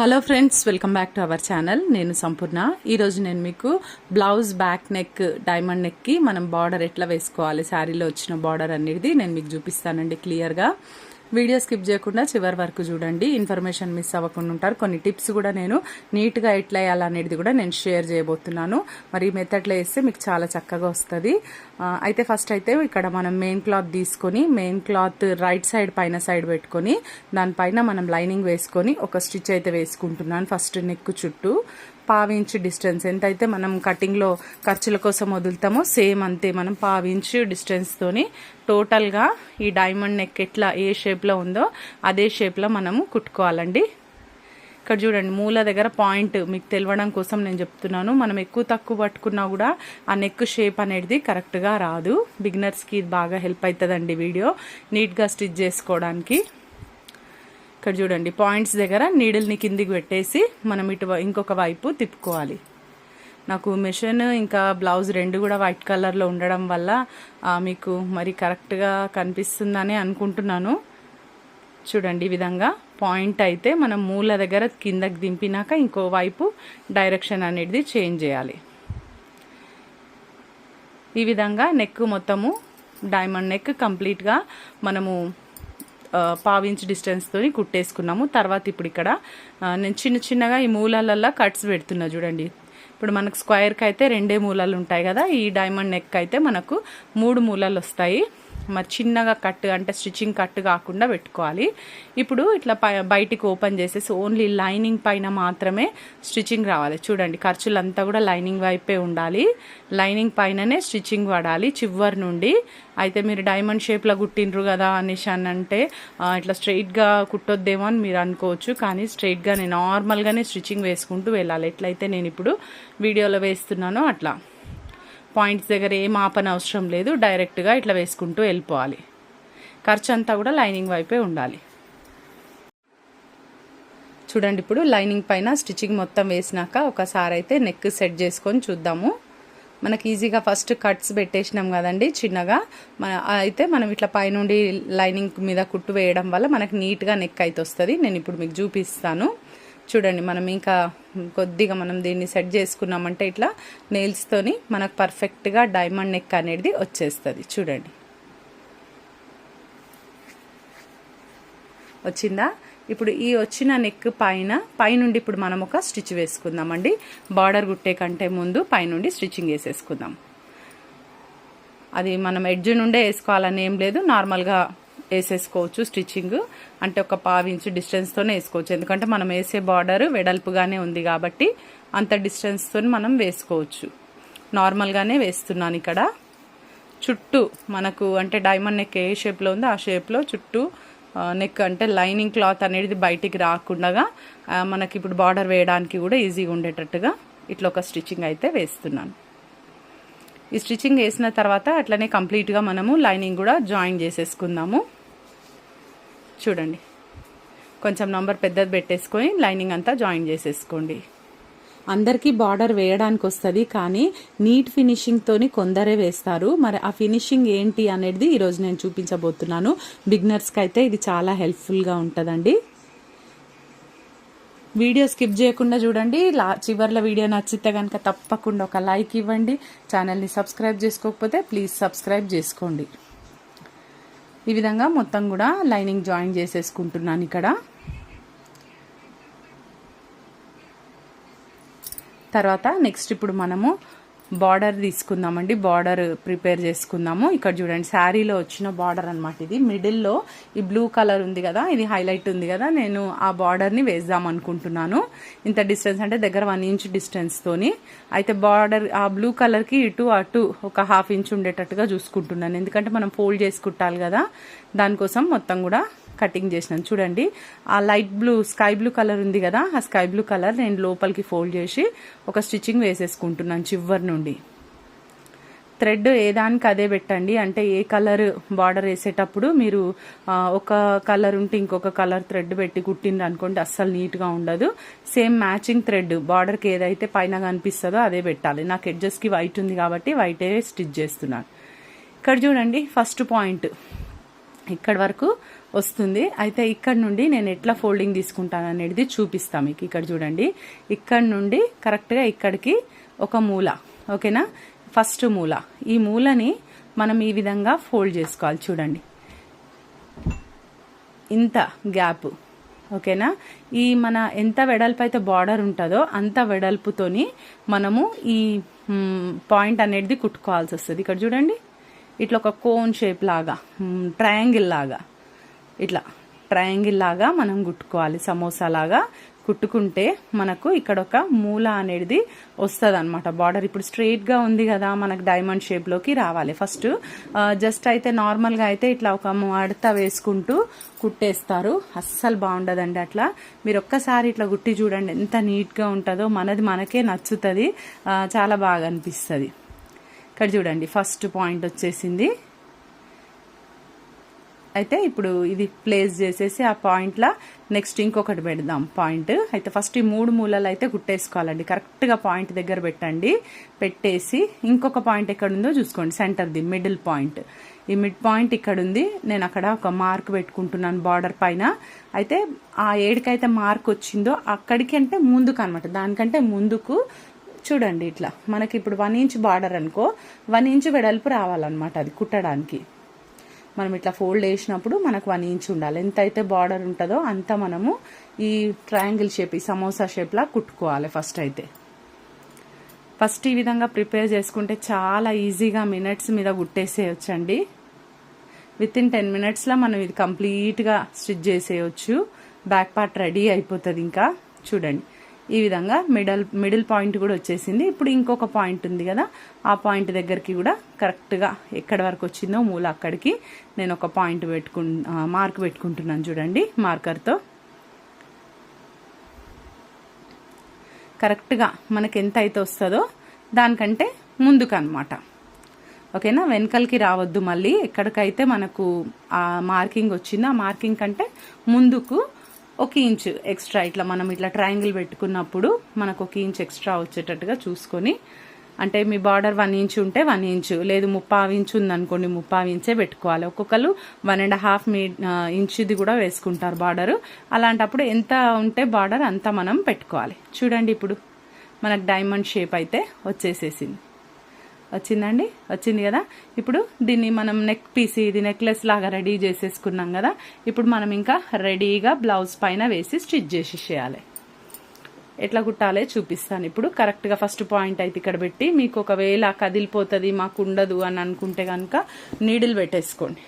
Hello friends welcome back to our channel నేను సంపూర్ణ. ఈరోజు నేను మీకు బ్లౌజ్ బ్యాక్ నెక్ డైమండ్ నెక్కి మనం బార్డర్ ఎట్లా వేసుకోవాలి? శారీలో వచ్చిన బార్డర్ అనేది నేను మీకు చూపిస్తానండి క్లియర్గా వీడియో స్కిప్ చేయకుండా చివరి వరకు చూడండి. ఇన్ఫర్మేషన్ మిస్ అవ్వకుండా ఉంటారు. కొన్ని టిప్స్ కూడా నేను నీట్గా ఎట్లా వేయాలనేది కూడా నేను షేర్ చేయబోతున్నాను. మరి ఈ మెథడ్లో వేస్తే మీకు చాలా చక్కగా వస్తుంది. అయితే ఫస్ట్ అయితే ఇక్కడ మనం మెయిన్ క్లాత్ తీసుకొని మెయిన్ క్లాత్ రైట్ సైడ్ పైన సైడ్ పెట్టుకొని దానిపైన మనం లైనింగ్ వేసుకొని ఒక స్టిచ్ అయితే వేసుకుంటున్నాను. ఫస్ట్ నెక్ చుట్టూ. పావించ్ డిస్టెన్స్. ఎంతైతే మనం కటింగ్లో ఖర్చుల కోసం వదులుతామో సేమ్ అంతే మనం పావించ్ డిస్టెన్స్తోని టోటల్గా ఈ డైమండ్ నెక్ ఎట్లా ఏ షేప్లో ఉందో అదే షేప్లో మనము కుట్టుకోవాలండి. ఇక్కడ చూడండి మూల దగ్గర పాయింట్ మీకు తెలియడం కోసం నేను చెప్తున్నాను. మనం ఎక్కువ తక్కువ పట్టుకున్నా కూడా ఆ నెక్ షేప్ అనేది కరెక్ట్గా రాదు. బిగినర్స్కి ఇది బాగా హెల్ప్ అవుతుందండి వీడియో. నీట్గా స్టిచ్ చేసుకోవడానికి. ఇక్కడ చూడండి పాయింట్స్ దగ్గర నీడిల్ని కిందికి పెట్టేసి మనం ఇటు ఇంకొక వైపు తిప్పుకోవాలి. నాకు మిషన్ ఇంకా బ్లౌజ్ రెండు కూడా వైట్ కలర్లో ఉండడం వల్ల మీకు మరి కరెక్ట్గా కనిపిస్తుందని అనుకుంటున్నాను. చూడండి ఈ విధంగా పాయింట్ అయితే మనం మూల దగ్గర కిందకి దింపినాక ఇంకో వైపు డైరెక్షన్ అనేది చేంజ్ చేయాలి. ఈ విధంగా నెక్ మొత్తము డైమండ్ నెక్ కంప్లీట్గా మనము పావించ్ డిస్టెన్స్తో కుట్టేసుకున్నాము. తర్వాత ఇప్పుడు ఇక్కడ నేను చిన్న చిన్నగా ఈ మూలాలల్లో కట్స్ పెడుతున్నా చూడండి. ఇప్పుడు మనకు స్క్వేర్కి అయితే రెండే మూలాలు ఉంటాయి కదా ఈ డైమండ్ నెక్ అయితే మనకు మూడు మూలాలు వస్తాయి. మరి చిన్నగా కట్ అంటే స్టిచ్చింగ్ కట్ కాకుండా పెట్టుకోవాలి. ఇప్పుడు ఇట్లా బయటికి ఓపెన్ చేసేసి ఓన్లీ లైనింగ్ పైన మాత్రమే స్టిచ్చింగ్ రావాలి. చూడండి ఖర్చులంతా కూడా లైనింగ్ వైపే ఉండాలి. లైనింగ్ పైననే స్టిచ్చింగ్ పడాలి చివరి నుండి. అయితే మీరు డైమండ్ షేప్లో కుట్టిండ్రు కదా అనేసి అని అంటే ఇట్లా స్ట్రైట్గా కుట్టొద్దేమో అని మీరు అనుకోవచ్చు. కానీ స్ట్రైట్గా నేను నార్మల్గానే స్టిచ్చింగ్ వేసుకుంటూ వెళ్ళాలి. ఎట్లయితే నేను ఇప్పుడు వీడియోలో వేస్తున్నానో అట్లా. పాయింట్స్ దగ్గర ఏం ఆపన అవసరం లేదు డైరెక్ట్గా ఇట్లా వేసుకుంటూ వెళ్ళిపోవాలి. ఖర్చు అంతా కూడా లైనింగ్ వైపే ఉండాలి. చూడండి ఇప్పుడు లైనింగ్ పైన స్టిచ్చింగ్ మొత్తం వేసినాక ఒకసారి అయితే నెక్ సెట్ చేసుకొని చూద్దాము. మనకి ఈజీగా ఫస్ట్ కట్స్ పెట్టేసినాం కదండి చిన్నగా. మన అయితే మనం ఇట్లా పైనుండి లైనింగ్ మీద కుట్టు వేయడం వల్ల మనకి నీట్గా నెక్ అయితే వస్తుంది. నేను ఇప్పుడు మీకు చూపిస్తాను. చూడండి మనం ఇంకా కొద్దిగా మనం దీన్ని సెట్ చేసుకున్నామంటే ఇట్లా నెయిల్స్తోని మనకు పర్ఫెక్ట్గా డైమండ్ నెక్ అనేది వచ్చేస్తుంది. చూడండి. వచ్చిందా? ఇప్పుడు ఈ వచ్చిన నెక్ పైన పైనుండి ఇప్పుడు మనం ఒక స్టిచ్ వేసుకుందామండి. బార్డర్ కుట్టే కంటే ముందు పైనుండి స్టిచ్చింగ్ వేసేసుకుందాం. అది మనం ఎడ్జ్ నుండే వేసుకోవాలని ఏం లేదు. నార్మల్గా వేసేసుకోవచ్చు స్టిచ్చింగ్. అంటే ఒక పావించు డిస్టెన్స్తోనే వేసుకోవచ్చు. ఎందుకంటే మనం వేసే బార్డర్ వెడల్పుగానే ఉంది కాబట్టి అంత డిస్టెన్స్తో మనం వేసుకోవచ్చు. నార్మల్గానే వేస్తున్నాను ఇక్కడ. చుట్టూ మనకు అంటే డైమండ్ నెక్ ఏ షేప్లో ఉందో ఆ షేప్లో చుట్టూ నెక్ అంటే లైనింగ్ క్లాత్ అనేది బయటికి రాకుండా మనకి ఇప్పుడు బార్డర్ వేయడానికి కూడా ఈజీగా ఉండేటట్టుగా ఇట్లా ఒక స్టిచ్చింగ్ అయితే వేస్తున్నాను. ఈ స్టిచ్చింగ్ వేసిన తర్వాత అట్లనే కంప్లీట్గా మనము లైనింగ్ కూడా జాయిన్ చేసేసుకుందాము. చూడండి. కొంచెం నంబర్ పెద్దది పెట్టేసుకొని లైనింగ్ అంతా జాయిన్ చేసేసుకోండి. అందరికీ బార్డర్ వేయడానికి వస్తుంది కానీ నీట్ ఫినిషింగ్తోని కొందరే వేస్తారు. మరి ఆ ఫినిషింగ్ ఏంటి అనేది ఈరోజు నేను చూపించబోతున్నాను. బిగినర్స్కి అయితే ఇది చాలా హెల్ప్ఫుల్గా ఉంటుందండి. వీడియో స్కిప్ చేయకుండా చూడండి. లా చివర్ల వీడియో నచ్చితే కనుక తప్పకుండా ఒక లైక్ ఇవ్వండి. ఛానల్ని సబ్స్క్రైబ్ చేసుకోకపోతే ప్లీజ్ సబ్స్క్రైబ్ చేసుకోండి. ఈ విధంగా మొత్తం కూడా లైనింగ్ జాయిన్ చేసేసుకుంటున్నాను ఇక్కడ. తర్వాత నెక్స్ట్ ఇప్పుడు మనము బార్డర్ తీసుకుందామండి బార్డర్ ప్రిపేర్ చేసుకుందాము. ఇక్కడ చూడండి శారీలో వచ్చిన బార్డర్ అనమాట ఇది. మిడిల్లో ఈ బ్లూ కలర్ ఉంది కదా ఇది హైలైట్ ఉంది కదా నేను ఆ బార్డర్ని వేద్దాం అనుకుంటున్నాను. ఇంత డిస్టెన్స్ అంటే దగ్గర వన్ ఇంచ్ డిస్టెన్స్తోని అయితే బార్డర్ ఆ బ్లూ కలర్కి ఇటు అటు ఒక హాఫ్ ఇంచ్ ఉండేటట్టుగా చూసుకుంటున్నాను. ఎందుకంటే మనం ఫోల్డ్ చేసుకుంటాలి కదా దానికోసం మొత్తం కూడా కటింగ్ చేసినాను. చూడండి ఆ light blue sky blue colour ఉంది కదా ఆ స్కై బ్లూ కలర్ నేను లోపలికి ఫోల్డ్ చేసి ఒక స్టిచ్చింగ్ వేసేసుకుంటున్నాను చివరి నుండి. థ్రెడ్ దానికి అదే పెట్టండి. అంటే ఏ కలర్ బార్డర్ వేసేటప్పుడు మీరు ఒక కలర్ ఉంటే ఇంకొక కలర్ థ్రెడ్ పెట్టి కుట్టిండ్రు అనుకోండి అస్సలు నీట్గా ఉండదు. సేమ్ మ్యాచింగ్ థ్రెడ్ బార్డర్కి ఏదైతే పైన కనిపిస్తుందో అదే పెట్టాలి. నాకు ఎడ్జెస్కి వైట్ ఉంది కాబట్టి వైటే స్టిచ్ చేస్తున్నాను. ఇక్కడ చూడండి ఫస్ట్ పాయింట్. ఇక్కడ వరకు వస్తుంది. అయితే ఇక్కడ నుండి నేను ఎట్లా ఫోల్డింగ్ తీసుకుంటాను అనేది చూపిస్తాను మీకు ఇక్కడ చూడండి. ఇక్కడ నుండి కరెక్ట్గా ఇక్కడికి ఒక మూల ఓకేనా? ఫస్ట్ మూల. ఈ మూలని మనం ఈ విధంగా ఫోల్డ్ చేసుకోవాలి చూడండి. ఇంత గ్యాప్ ఓకేనా? ఈ మన ఎంత వెడల్పు అయితే బార్డర్ ఉంటుందో అంత వెడల్పుతోని మనము ఈ పాయింట్ అనేది కుట్టుకోవాల్సి వస్తుంది. ఇక్కడ చూడండి. ఇట్లా ఒక కోన్ షేప్ లాగా ట్రయాంగిల్ లాగా. ఇట్లా ట్రయాంగిల్ లాగా మనం కుట్టుకోవాలి సమోసా లాగా. కుట్టుకుంటే మనకు ఇక్కడ ఒక మూల అనేది వస్తుంది అనమాట బార్డర్ ఇప్పుడు స్ట్రెయిట్గా ఉంది కదా మనకు డైమండ్ షేప్లోకి రావాలి. ఫస్ట్ జస్ట్ అయితే నార్మల్గా అయితే ఇట్లా ఒక మడత వేసుకుంటూ కుట్టేస్తారు. అస్సలు బాగుండదండి అట్లా. మీరు ఒక్కసారి ఇట్లా కుట్టి చూడండి ఎంత నీట్గా ఉంటుందో. మనది మనకే నచ్చుతుంది. చాలా బాగా అనిపిస్తుంది. ఇక్కడ చూడండి ఫస్ట్ పాయింట్ వచ్చేసింది. అయితే ఇప్పుడు ఇది ప్లేస్ చేసేసి ఆ పాయింట్లో నెక్స్ట్ ఇంకొకటి పెడదాం పాయింట్ అయితే ఫస్ట్ ఈ మూడు మూలలు అయితే కుట్టేసుకోవాలండి కరెక్ట్గా పాయింట్ దగ్గర పెట్టండి. పెట్టేసి ఇంకొక పాయింట్ ఎక్కడ ఉందో చూసుకోండి సెంటర్ది మిడిల్ పాయింట్ ఈ మిడ్ పాయింట్ ఇక్కడ ఉంది నేను అక్కడ ఒక మార్క్ పెట్టుకుంటున్నాను బార్డర్ పైన. అయితే ఆ ఏడికైతే మార్క్ వచ్చిందో అక్కడికి అంటే ముందుకు అనమాట దానికంటే ముందుకు చూడండి ఇట్లా. మనకి ఇప్పుడు వన్ ఇంచ్ బార్డర్ అనుకో వన్ ఇంచ్ వెడల్పు రావాలన్నమాట అది కుట్టడానికి. మనం ఇట్లా ఫోల్డ్ వేసినప్పుడు మనకు వన్ ఇంచ్ ఉండాలి. ఎంత అయితే బార్డర్ ఉంటుందో అంత మనము ఈ ట్రయాంగిల్ షేప్ ఈ సమోసా షేప్లా కుట్టుకోవాలి ఫస్ట్ అయితే. ఫస్ట్ ఈ విధంగా ప్రిపేర్ చేసుకుంటే చాలా ఈజీగా మినిట్స్ మీద కుట్టేసేయచ్చండి విత్ ఇన్ టెన్ మినిట్స్లో మనం ఇది కంప్లీట్గా స్టిచ్ చేసేయచ్చు. బ్యాక్ పార్ట్ రెడీ అయిపోతుంది ఇంకా. చూడండి. ఈ విధంగా మిడల్ మిడిల్ పాయింట్ కూడా వచ్చేసింది. ఇప్పుడు ఇంకొక పాయింట్ ఉంది కదా ఆ పాయింట్ దగ్గరికి కూడా కరెక్ట్గా ఎక్కడి వరకు వచ్చిందో మూల అక్కడికి నేను ఒక పాయింట్ పెట్టుకు మార్క్ పెట్టుకుంటున్నాను చూడండి మార్కర్తో కరెక్ట్గా మనకి ఎంత అయితే వస్తుందో దానికంటే ముందుకు అనమాట ఓకేనా? వెనకలకి రావద్దు మళ్ళీ. ఎక్కడికైతే మనకు ఆ మార్కింగ్ వచ్చిందో ఆ మార్కింగ్ కంటే ముందుకు ఒక ఇంచ్ ఎక్స్ట్రా ఇట్లా మనం ఇట్లా ట్రయాంగిల్ పెట్టుకున్నప్పుడు మనకు ఒక ఇంచ్ ఎక్స్ట్రా వచ్చేటట్టుగా చూసుకొని అంటే మీ బార్డర్ వన్ ఇంచ్ ఉంటే వన్ ఇంచ్ లేదు ముప్పావు ఇంచ్ ఉందనుకోండి ముప్పావు ఇంచే పెట్టుకోవాలి. ఒక్కొక్కరు వన్ అండ్ హాఫ్ మీ ఇంచ్ది కూడా వేసుకుంటారు బార్డరు. అలాంటప్పుడు ఎంత ఉంటే బార్డర్ అంతా మనం పెట్టుకోవాలి. చూడండి ఇప్పుడు మనకు డైమండ్ షేప్ అయితే వచ్చేసేసింది. వచ్చిందండి? వచ్చింది కదా? ఇప్పుడు దీన్ని మనం నెక్ పీస్ ఇది నెక్లెస్ లాగా రెడీ చేసేసుకున్నాం కదా? ఇప్పుడు మనం ఇంకా రెడీగా బ్లౌజ్ పైన వేసి స్టిచ్ చేసేసేయాలి. ఎట్లా కుట్టాలే చూపిస్తాను. ఇప్పుడు కరెక్ట్గా ఫస్ట్ పాయింట్ అయితే ఇక్కడ పెట్టి మీకు ఒకవేళ కదిలిపోతుంది మాకు ఉండదు అని అనుకుంటే కనుక నీడిల్ పెట్టేసుకోండి.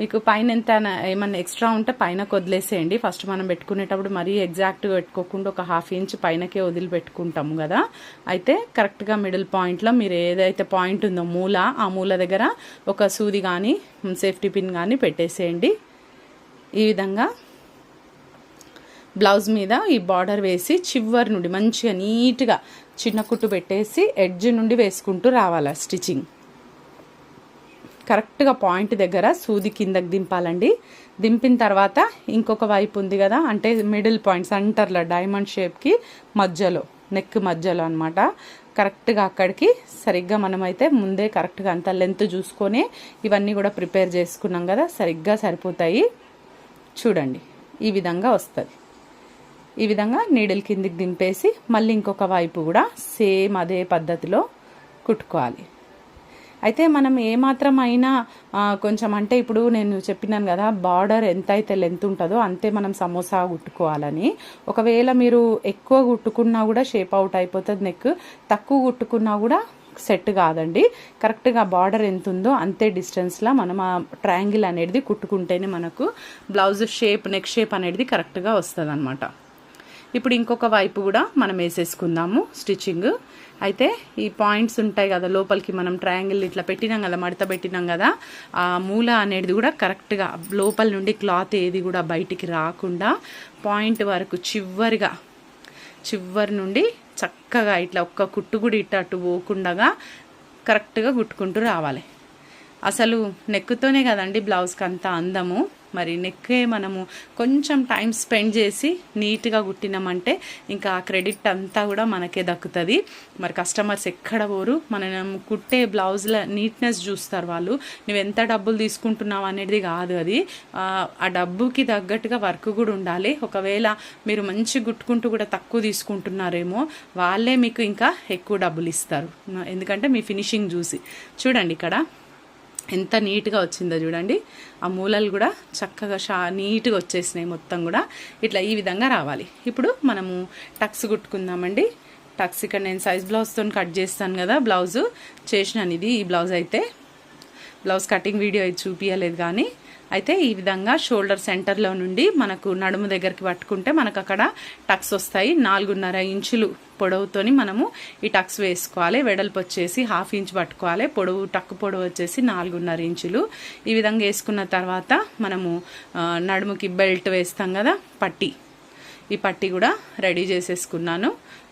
మీకు పైన ఎంత ఏమన్నా ఎక్స్ట్రా ఉంటే పైన వదిలేసేయండి ఫస్ట్ మనం పెట్టుకునేటప్పుడు మరీ ఎగ్జాక్ట్గా పెట్టుకోకుండా ఒక హాఫ్ ఇంచ్ పైనకే వదిలిపెట్టుకుంటాము కదా. అయితే కరెక్ట్గా మిడిల్ పాయింట్లో మీరు ఏదైతే పాయింట్ ఉందో మూల ఆ మూల దగ్గర ఒక సూది కానీ సేఫ్టీ పిన్ కానీ పెట్టేసేయండి. ఈ విధంగా బ్లౌజ్ మీద ఈ బార్డర్ వేసి చివరి నుండి మంచిగా నీట్గా చిన్న కుట్టు పెట్టేసి ఎడ్జ్ నుండి వేసుకుంటూ రావాలి స్టిచ్చింగ్ కరెక్ట్గా పాయింట్ దగ్గర సూది కిందకి దింపాలండి. దింపిన తర్వాత ఇంకొక వైపు ఉంది కదా అంటే మిడిల్ పాయింట్ సెంటర్లో డైమండ్ షేప్కి మధ్యలో నెక్ మధ్యలో అనమాట కరెక్ట్గా అక్కడికి సరిగ్గా మనమైతే ముందే కరెక్ట్గా అంత లెంత్ చూసుకొని ఇవన్నీ కూడా ప్రిపేర్ చేసుకున్నాం కదా సరిగ్గా సరిపోతాయి. చూడండి ఈ విధంగా వస్తుంది. ఈ విధంగా నీడిల్ కిందికి దింపేసి మళ్ళీ ఇంకొక వైపు కూడా సేమ్ అదే పద్ధతిలో కుట్టుకోవాలి. అయితే మనం ఏమాత్రం అయినా కొంచెం అంటే ఇప్పుడు నేను చెప్పినాను కదా బార్డర్ ఎంత అయితే లెంత్ ఉంటుందో అంతే మనం సమోసా కుట్టుకోవాలని. ఒకవేళ మీరు ఎక్కువ కుట్టుకున్నా కూడా షేప్ అవుట్ అయిపోతుంది నెక్ తక్కువ కుట్టుకున్నా కూడా సెట్ కాదండి. కరెక్ట్గా బార్డర్ ఎంత ఉందో అంతే డిస్టెన్స్లో మనం ఆ ట్రయాంగిల్ అనేది కుట్టుకుంటేనే మనకు బ్లౌజ్ షేప్ నెక్ షేప్ అనేది కరెక్ట్గా వస్తుంది అనమాట ఇప్పుడు ఇంకొక వైపు కూడా మనం వేసేసుకుందాము స్టిచ్చింగ్. అయితే ఈ పాయింట్స్ ఉంటాయి కదా లోపలికి మనం ట్రయాంగిల్ ఇట్లా పెట్టినాం కదా మడత పెట్టినాం కదా ఆ మూల అనేది కూడా కరెక్ట్గా లోపల నుండి క్లాత్ ఏది కూడా బయటికి రాకుండా పాయింట్ వరకు చివరిగా చివరి నుండి చక్కగా ఇట్లా ఒక్క కుట్టు కూడా ఇట్టట్టు పోకుండా కరెక్ట్గా కుట్టుకుంటూ రావాలి. అసలు నెక్కుతోనే కదండి బ్లౌజ్కి అంత అందము. మరి నెక్కే మనము కొంచెం టైం స్పెండ్ చేసి నీట్గా కుట్టినామంటే ఇంకా ఆ క్రెడిట్ అంతా కూడా మనకే దక్కుతుంది. మరి కస్టమర్స్ ఎక్కడ పోరు? మనం కుట్టే బ్లౌజ్ల నీట్నెస్ చూస్తారు వాళ్ళు. నువ్వు ఎంత డబ్బులు తీసుకుంటున్నావు అనేది కాదు అది. ఆ, డబ్బుకి తగ్గట్టుగా వర్క్ కూడా ఉండాలి. ఒకవేళ మీరు మంచి గుట్టుకుంటూ కూడా తక్కువ తీసుకుంటున్నారేమో వాళ్ళే మీకు ఇంకా ఎక్కువ డబ్బులు ఇస్తారు. ఎందుకంటే మీ ఫినిషింగ్ చూసి. చూడండి ఇక్కడ. ఎంత నీట్గా వచ్చిందో చూడండి. ఆ మూలలు కూడా చక్కగా షా నీట్గా వచ్చేసినాయి మొత్తం కూడా. ఇట్లా ఈ విధంగా రావాలి. ఇప్పుడు మనము టక్స్ కుట్టుకుందామండి. టక్స్ ఇక్కడ నేను సైజ్ బ్లౌజ్తో కట్ చేస్తాను కదా బ్లౌజు. చేసినాను ఇది ఈ బ్లౌజ్ అయితే. బ్లౌజ్ కటింగ్ వీడియో అయితే చూపించలేదు కానీ అయితే ఈ విధంగా షోల్డర్ సెంటర్లో నుండి మనకు నడుము దగ్గరికి పట్టుకుంటే మనకు అక్కడ టక్స్ వస్తాయి. నాలుగున్నర ఇంచులు పొడవుతోని మనము ఈ టక్స్ వేసుకోవాలి. వెడల్పు వచ్చేసి హాఫ్ ఇంచ్ పట్టుకోవాలి. పొడవు టక్కు పొడవు వచ్చేసి నాలుగున్నర ఇంచులు. ఈ విధంగా వేసుకున్న తర్వాత మనము నడుముకి బెల్ట్ వేస్తాం కదా పట్టి. ఈ పట్టి కూడా రెడీ చేసేసుకున్నాను.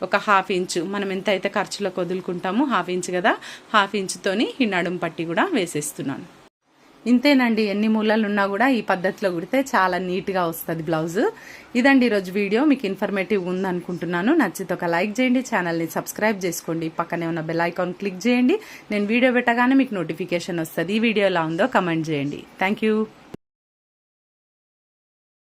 ఒక హాఫ్ ఇంచు. మనం ఎంత అయితే ఖర్చులకు వదులుకుంటామో హాఫ్ ఇంచ్ కదా హాఫ్ ఇంచుతోని ఈ నడుము పట్టి కూడా వేసేస్తున్నాను. ఇంతేనండి ఎన్ని మూలలు ఉన్నా కూడా ఈ పద్ధతిలో కుడితే చాలా నీట్గా వస్తుంది బ్లౌజ్. ఇదండి ఈరోజు వీడియో మీకు ఇన్ఫర్మేటివ్ ఉందనుకుంటున్నాను. నచ్చితే ఒక లైక్ చేయండి ఛానల్ని సబ్స్క్రైబ్ చేసుకోండి. పక్కనే ఉన్న బెల్ ఐకాన్ క్లిక్ చేయండి. నేను వీడియో పెట్టగానే మీకు నోటిఫికేషన్ వస్తుంది. ఈ వీడియో ఎలా ఉందో కమెంట్ చేయండి. Thank you.